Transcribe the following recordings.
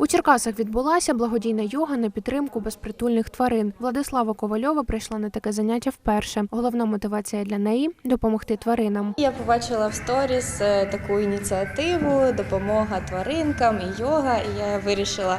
У Черкасах відбулася благодійна йога на підтримку безпритульних тварин. Владислава Ковальова прийшла на таке заняття вперше. Головна мотивація для неї допомогти тваринам. Я побачила в сторіс е, таку ініціативу допомога тваринкам і йога. І я вирішила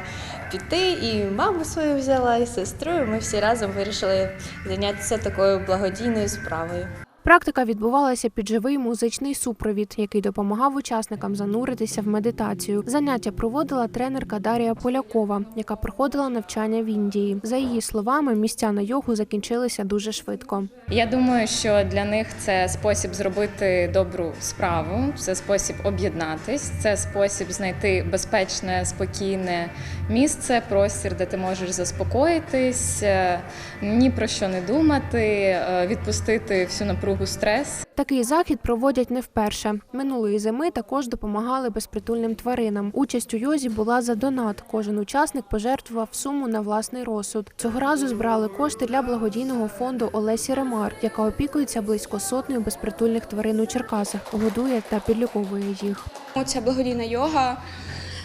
піти. І маму свою взяла, і сестру. І ми всі разом вирішили зайнятися такою благодійною справою. Практика відбувалася під живий музичний супровід, який допомагав учасникам зануритися в медитацію. Заняття проводила тренерка Дарія Полякова, яка проходила навчання в Індії. За її словами, місця на йогу закінчилися дуже швидко. Я думаю, що для них це спосіб зробити добру справу, це спосіб об'єднатись, це спосіб знайти безпечне, спокійне місце, простір, де ти можеш заспокоїтись, е, ні про що не думати, е, відпустити всю напругу стрес. Такий захід проводять не вперше. Минулої зими також допомагали безпритульним тваринам. Участь у йозі була за донат. Кожен учасник пожертвував суму на власний розсуд. Цього разу збирали кошти для благодійного фонду Олесі Ремар, яка опікується близько сотнею безпритульних тварин у Черкасах, годує та підліковує їх. Ця благодійна йога,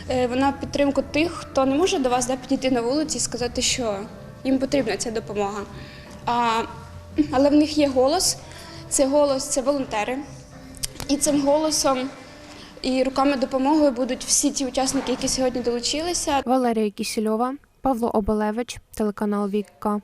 е, вона в підтримку тих, хто не може до вас да, підійти на вулиці і сказати, що їм потрібна ця допомога. А, але в них є голос, це голос, це волонтери. І цим голосом і руками допомогою будуть всі ті учасники, які сьогодні долучилися. Валерія Кісільова, Павло Обелевич, телеканал Вікка.